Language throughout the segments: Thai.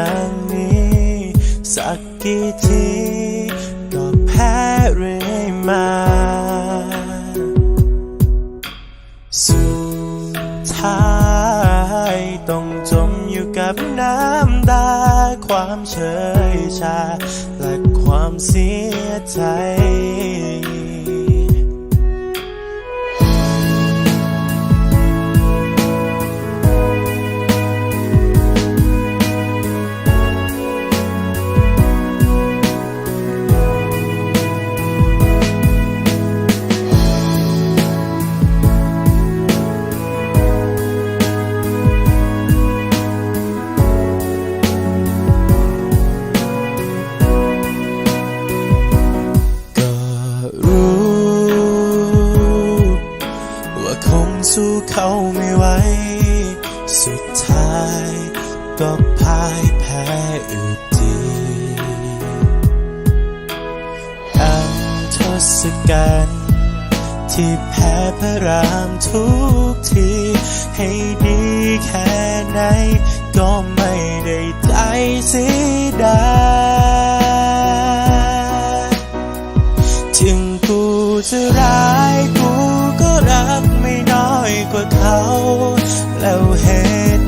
อย่างนี้ สักกี่ทีก็แพ้เรื่อยมาสุดท้ายต้องจมอยู่กับน้ำตาความเฉยชา และความเสียใจ สู้เขาไม่ไหว สุดท้ายก็พ่ายแพ้อุดีดังทศกัณฐ์ที่แพ้พระรามทุกที ให้ดีแค่ไหน ก็ไม่ได้ใจสี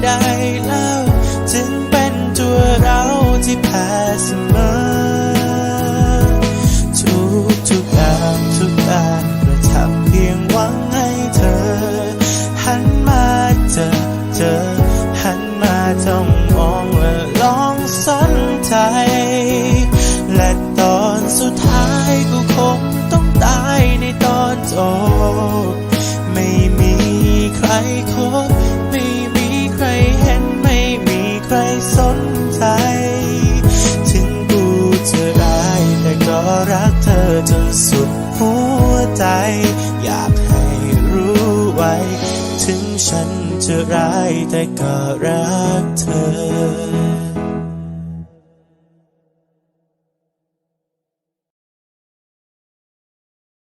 ใดเล่าจึงเป็นตัวเราที่แพ้เสมอ ทุกทุกอย่างทุกการกระทำเพียงหวังให้เธอ หันมาเจอเจอ หันมาจ้องมองและลองสนใจ และตอนสุดท้ายกูคงต้องตายในตอนจบไม่มีใครคบ สนใจ ถึงกูจะร้าย แต่ก็รักเธอจนสุดหัวใจ อยากให้รู้ไว้ ถึงฉันจะร้าย แต่ก็รักเธอ